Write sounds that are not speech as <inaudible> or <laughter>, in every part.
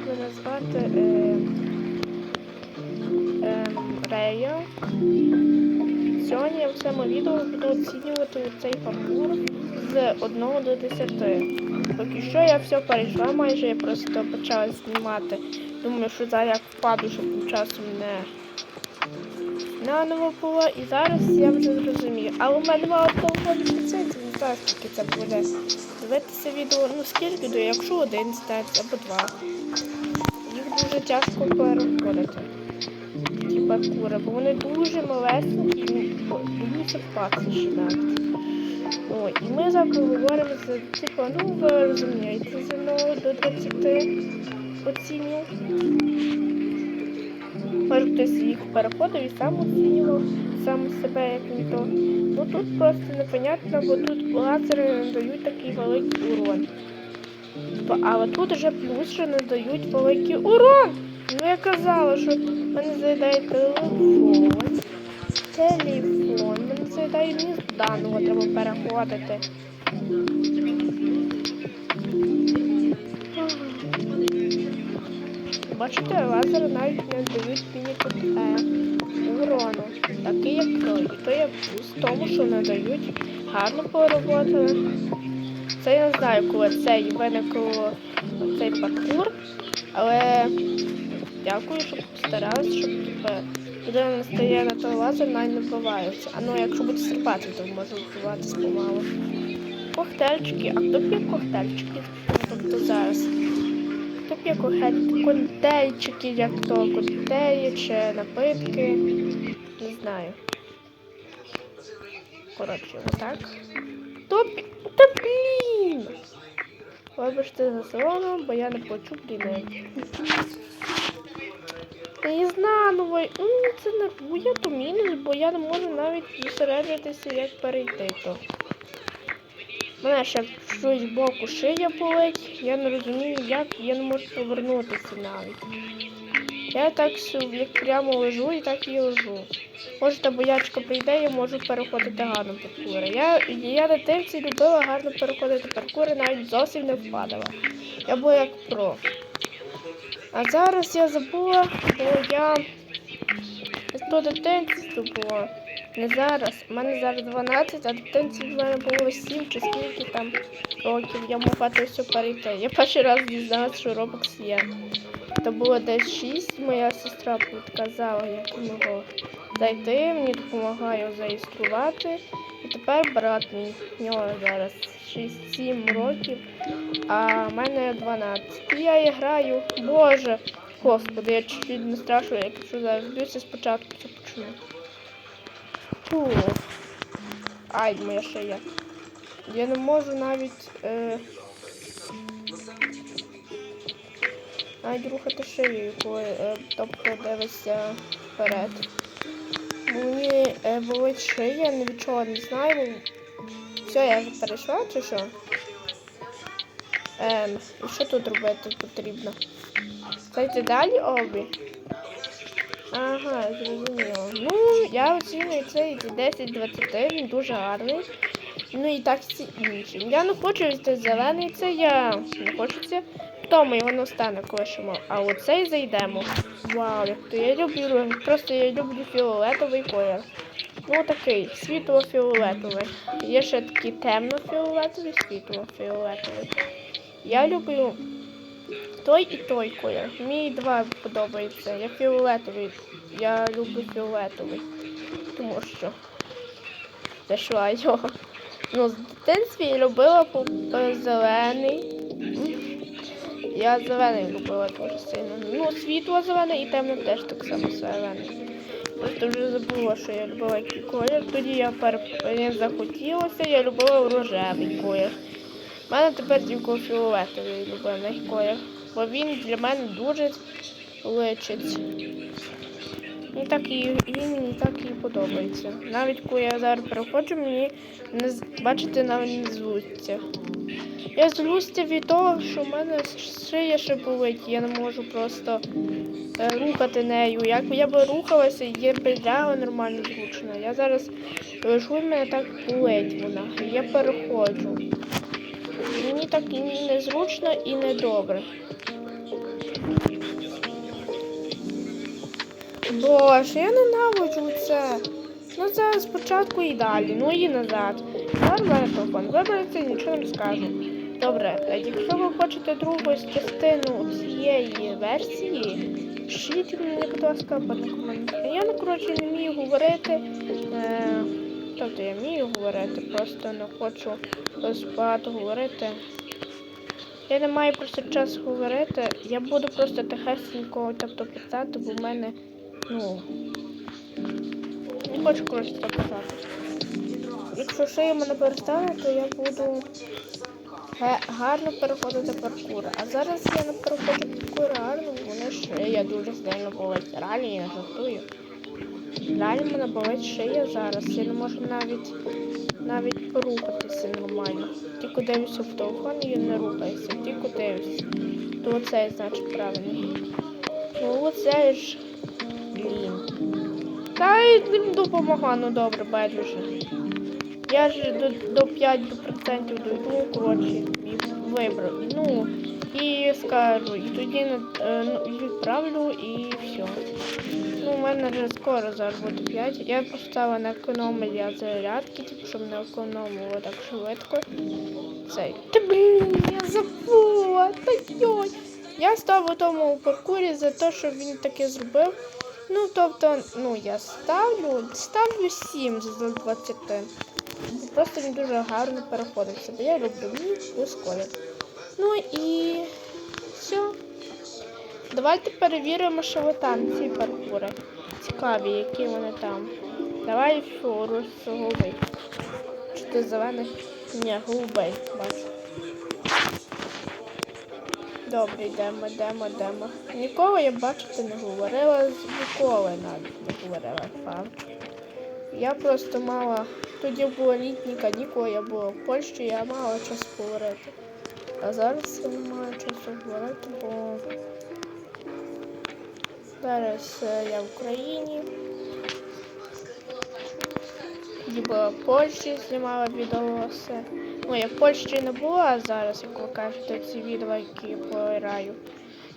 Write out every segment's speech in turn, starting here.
привіт! Мене звати е, е, Рея. Сьогодні я в цьому відео буду оцінювати цей паркур з 1 до 10. Поки що я все перейшла, майже я просто почала знімати. Думаю, що зараз як впаду, щоб часом не наново було. І зараз я вже зрозумію. Але в мене мало телефону ліцензії, не знаю, скільки це буде. Дивитися відео, ну скільки до, якщо один станеться або два. Їх дуже тяжко переходити. Ті паркури, бо вони дуже малесенькі і боються впасти ще навіть. О, і ми зараз говоримо за типу, ну ви розумієте, з 1 до 20 оцінюю. Може хтось їх переходив і сам оцінював сам себе як ніхто. Ну тут просто непонятно, бо тут лазери не дають такий великий урон. Але тут вже плюс, що не дають великий урон. Ну я казала, що мене заїдає телефон. Телефон. Мене заїдає мені заново треба переходити. Бачите, лазери навіть не дають мені урону. Такий як той. І то є в тому, що не дають гарно поработали. Це я не знаю, коли цей виникло цей паркур, але дякую, що постаралися, щоб людина не стає на той лазер, навіть не вбивається. А ну якщо буде стрибати, то може вбиватись помалу. Коктейльчики, а хто п'є коктейльчики? Тобто зараз. Коктейль- коктейльчики, як то коктейлі чи напитки? Не знаю. Коротше, отак. Пі- та блін! Вибачте за селону, бо я не почув бліни. Не знаю, ну ну, це нервує, то мінус, бо я не можу навіть зосереджуватися, як перейти то. Мене ще щось з боку шия болить, я не розумію, як я не можу повернутися навіть. Я так як прямо лежу і так і лежу. Може та боячка прийде, я можу переходити гарно паркури. Я, я дитинці любила гарно переходити паркури, навіть зовсім не впадала. Я була як про. А зараз я забула, бо я до дитинства було. Не зараз. У мене зараз 12, а дитинці в мене було 7 чи скільки там років. Я могла це все перейти. Я перший раз дізналася, що Roblox є. Це було десь 6, моя сестра підказала, як можу зайти, мені допомагає зареєструвати. І тепер брат мій, в нього зараз 6-7 років, а в мене 12. І я і граю. Боже, господи, я чуть-чуть не страшно, якщо зараз вб'юся спочатку це почну. Фу. Ай, моя шия. Я не можу навіть. Е... Навіть рухати шиєю, коли е, тобто дивишся вперед. Мені е, болить шия, ні від не знаю. Все, я перейшла чи що? Ем, що тут робити потрібно? Зайти далі обі? Ага, зрозуміло. Ну, я оцінюю цей 10-20, він дуже гарний. Ну і так всі інші. Я не хочу цей зелений, це я не хочеться. Тому його не стане колишимо. А оцей зайдемо. Вау, як то я люблю, просто я люблю фіолетовий колір. Ну такий, світло-фіолетовий. Є ще такий темно-фіолетовий, світло-фіолетовий. Я люблю той і той колір. Мені два подобаються. Я фіолетовий. Я люблю фіолетовий. Тому що зайшла його. Ну, з дитинства я любила зелений. Я зелений любила дуже сильно. Ну, світло зелене і темно теж так само зелений. Просто вже забула, що я любила який колір. Тоді я пер... мені захотілося, я любила рожевий колір. У мене тепер тільки фіолетовий любимий колір. Бо він для мене дуже личить. І так і він мені так і подобається. Навіть коли я зараз переходжу, мені не бачите, навіть не злуться. Я злюся від того, що в мене шия ще болить, я не можу просто е, рухати нею. Як я би рухалася, є лягла нормально зручно. Я зараз лежу і мене так болить вона. Я переходжу мені так незручно і недобре. Боже, я ненавиджу це. Ну це спочатку і далі, ну і назад. Зараз мене і нічого не скажу. Добре, е, якщо ви хочете другу частину цієї версії, пишіть мені, будь ласка, по коментарі. Я, ну, коротше, не вмію говорити. Е тобто я вмію говорити, просто не хочу багато говорити. Я не маю просто часу говорити. Я буду просто тихесенько тобто, писати, бо в мене, ну. Не хочу коротше так казати. Якщо шия мене перестане, то я буду гарно переходити паркур. А зараз я не переходжу паркур гарно, бо мене шия дуже сильно. Реально я жартую. Реально мене болить шия зараз. Я не можу навіть навіть порухатися нормально. Тільки дивлюся в телефон і не рухаюся. Тільки дивлюся. То оцей, значить, правильно. Ну оцей ж. Блін. Та й їм допомогла, ну добре, байдуже. Я ж до, до 5% дойду, коротше, вибрав. Ну, і скажу, і тоді е, ну, відправлю і все. Ну, у мене вже скоро зараз буде 5. Я поставила на економія зарядки, типу, щоб не економило так швидко. Цей. Та блін, я забула. Та йой. Я у тому паркурі за те, що він таке зробив. Ну, тобто, ну, я ставлю, ставлю 7 з 20. Просто він дуже гарно переходиться, бо я люблю мій плюс колір. Ну і все. Давайте перевіримо, що ви там, ці паркури. Цікаві, які вони там. Давай фурус голубий. Чи ти зелений? Ні, голубий, бачу. Добре, йдемо, йдемо, йдемо. Ніколи я бачити не говорила, ніколи навіть не говорила факт. Я просто мала. Тоді були літні канікули, я була в Польщі, я мала часу говорити. А зараз я не маю часу говорити, бо зараз е, я в Україні. Була в Польщі, знімала відеоси. Ну, я в Польщі не була, а зараз, як ви кажете, ці відео, які я пограю.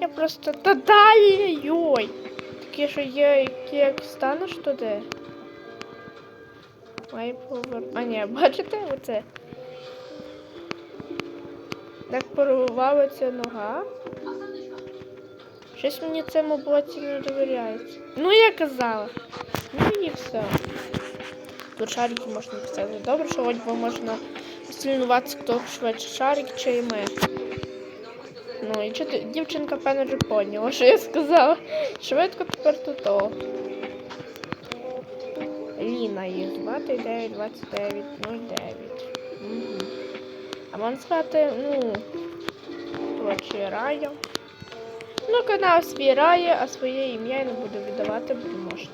Я просто та далі, йой! Такі, що які як станеш туди. Має повер... А ні, <laughs> бачите оце? Так порвалася нога. Щось мені цьому боці не довіряється. Ну я казала. Ну і все. Тут шарики можна писати. Добре, що хоч би можна стрінуватися, хто швидше шарик чи ми. Ну і чого дівчинка певно вже поняла, що я сказала. Швидко тепер тут то. Ліна її звати 92909. Угу. А вам звати, ну, коротше, Рая. Ну, канал свій Рая, а своє ім'я я не буду віддавати, бо можна.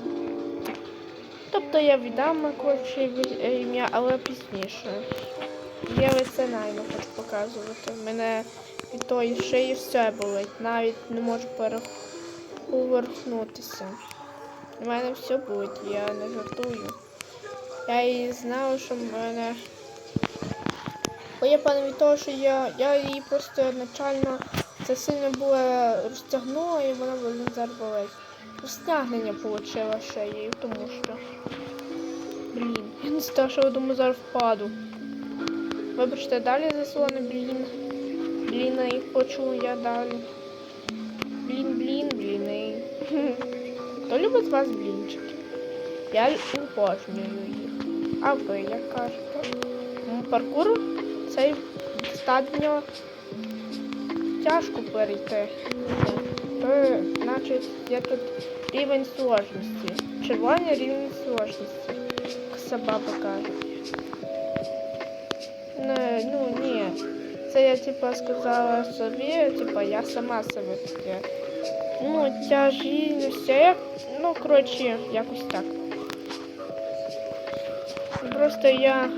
Тобто я віддам коротше ім'я, але пізніше. Я лице наймо хочу показувати. Мене від тої шиї все болить. Навіть не можу перевернутися. У мене все болить, я не жартую. Я і знала, що в мене. Бо я певна від того, що я, я її просто начально це сильно було розтягнула і вона болить. Розтягнення отримала шиєю, тому що. Блін, я не знаю, що я думаю, зараз впаду. Вибачте, далі заслони, блін. Блін, їх почув я далі. Блін, блін, блін. <laughs> Хто любить вас блінчики? Я обожнюю їх. А ви як кажете? Паркур цей достатньо тяжко перейти. То, значить, є тут рівень сложності. Червоний рівень сложності. Як собака каже. Не, ну ні. Це я типа сказала собі, типа я сама себе таке. Ну, тяжість, як, ну, коротше, якось так. Просто я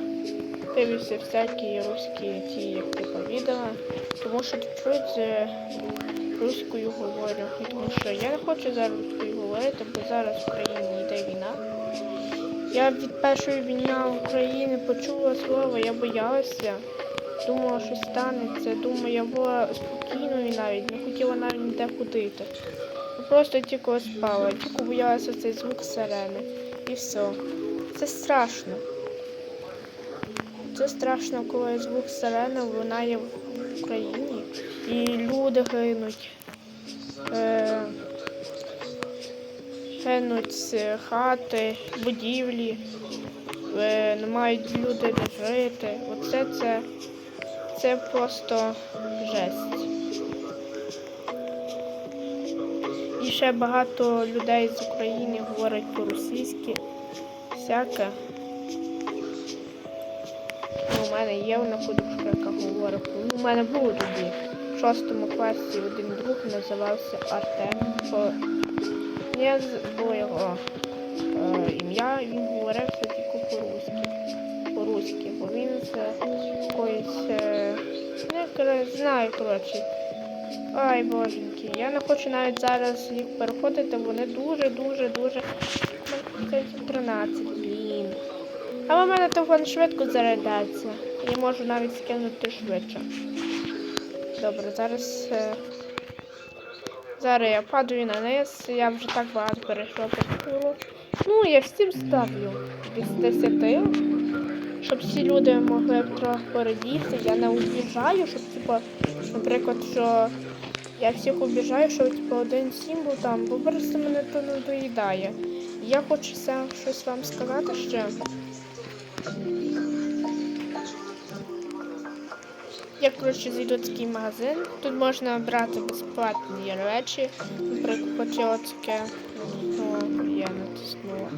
дивлюся всякі руські ті, як типу, відео, тому що чуть е, руською говорю. Тому що я не хочу зараз руською говорити, бо зараз в Україні йде війна. Я від першої війни в Україні почула слово, я боялася. Думала, що станеться. Думаю, я була спокійною навіть, не хотіла навіть ніде ходити. Просто тільки спала, тільки боялася цей звук сирени. І все. Це страшно. Це страшно, коли звук сирени лунає Україні і люди гинуть. Е, гинуть хати, будівлі, е, не мають люди де жити. Оце це, це просто жесть. І ще багато людей з України говорять по-російськи. Всяке. Ну, у мене є вона подружка, яка говорить. Ну, у мене було тоді в шостому класі один друг називався Артем. Я забула його е, ім'я, він говорив все тільки по-руськи. По-руськи, бо він з якоїсь. Е... Ну, знаю, коротше. Ай, боженьки, я не хочу навіть зараз їх переходити, вони дуже, дуже, дуже. Це 13, блін. Але в мене телефон швидко зарядається. Я можу навіть скинути швидше. Добре, зараз. е, Зараз я падаю на низ, я вже так багато перейшла по колу. Ну, я всім ставлю від 10, щоб всі люди могли трохи порадіти. Я не обіжаю, щоб, типу, наприклад, що я всіх обіжаю, що типу, один символ там, бо просто мене то не доїдає. Я хочу щось вам сказати ще. Я, коротше, зайду такий магазин. Тут можна брати безплатні речі. Наприклад, таке я натиснула.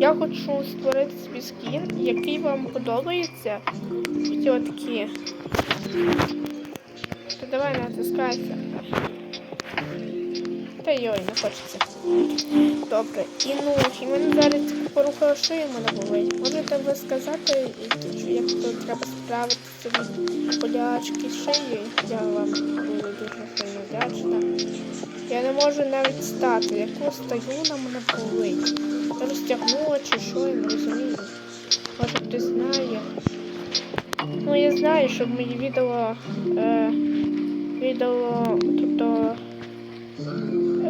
Я хочу створити собі скін, який вам подобається. Ці такі. То давай натискайся. Та йой, не хочеться. Добре. І ну, і мене зараз порухала шию мене болить. Можете ви сказати, що як то треба справитися від болячки шиї? Я вам буду дуже сильно вдячна. Я не можу навіть стати. Як я стою, на мене болить. Я розтягнула чи що, я не розумію. Може хтось знає. Ну я знаю, що мої відео, е, відео, тобто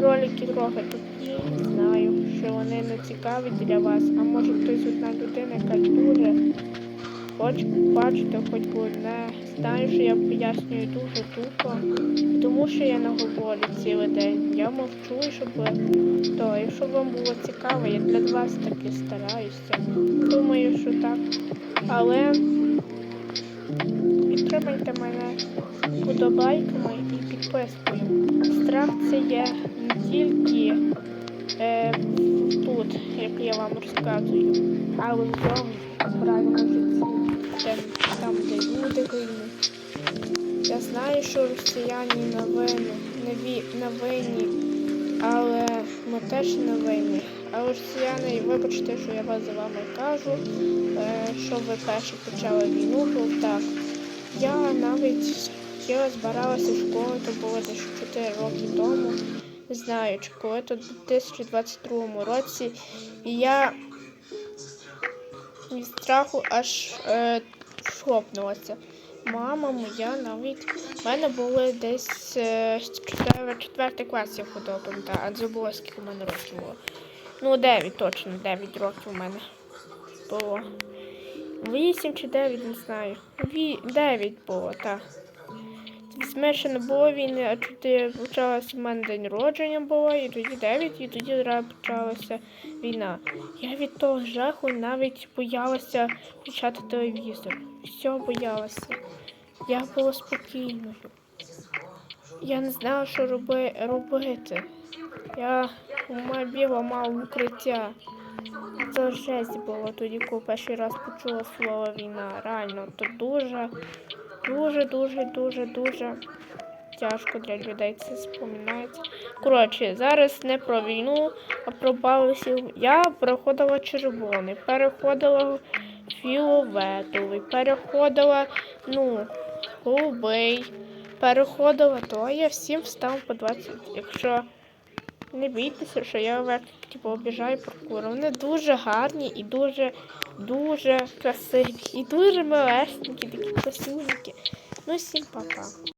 ролики трохи такі, знаю, що вони не цікаві для вас, а може хтось одна людина, яка дуже хоче бачити хоч би одне. Знаю, що я пояснюю дуже тупо, тому що я не говорю цілий день. Я мовчу, щоб то, якщо вам було цікаво, я для вас таки стараюся. Думаю, що так. Але підтримайте мене подобайками і. Страх це є не тільки е, тут, як я вам розказую, але й в правильному житті, там, де люди гинуть. Я знаю, що росіяни не винні, не ві, не винні, але ми теж не винні. А росіяни, вибачте, що я вас за вами кажу, е, що ви перші почали війну, бо так. Я навіть я збиралася в школу, то було десь 4 роки тому. Не знаю, чи коли то в 2022 році. І я від страху аж е, шопнулася. Мама моя навіть. У мене були десь е, 4, 4 клас, я ходила, пам'ятаю, а забула, скільки у мене років було. Ну, 9 точно, 9 років у мене було. 8 чи 9, не знаю. Ві... 9 було, так. Не було війни, а тоді почалося в мене день народження було, і тоді 9, і тоді почалася війна. Я від того жаху навіть боялася включати телевізор. Все боялася. Я була спокійною. Я не знала, що роби... робити. Я ума біла мав укриття. Це жесть було тоді, коли перший раз почула слово війна. Реально, то дуже, дуже, дуже, дуже, дуже тяжко для людей це споминається. Коротше, зараз не про війну, а про балансів. Я переходила червоний, переходила фіолетовий, переходила, ну, голубий, переходила, то я всім встав по 20. Якщо не бійтеся, що я типу, обіжаю прокурор. Вони дуже гарні і дуже, дуже красиві. І дуже милесенькі, такі красивенькі. Ну, всім па-па.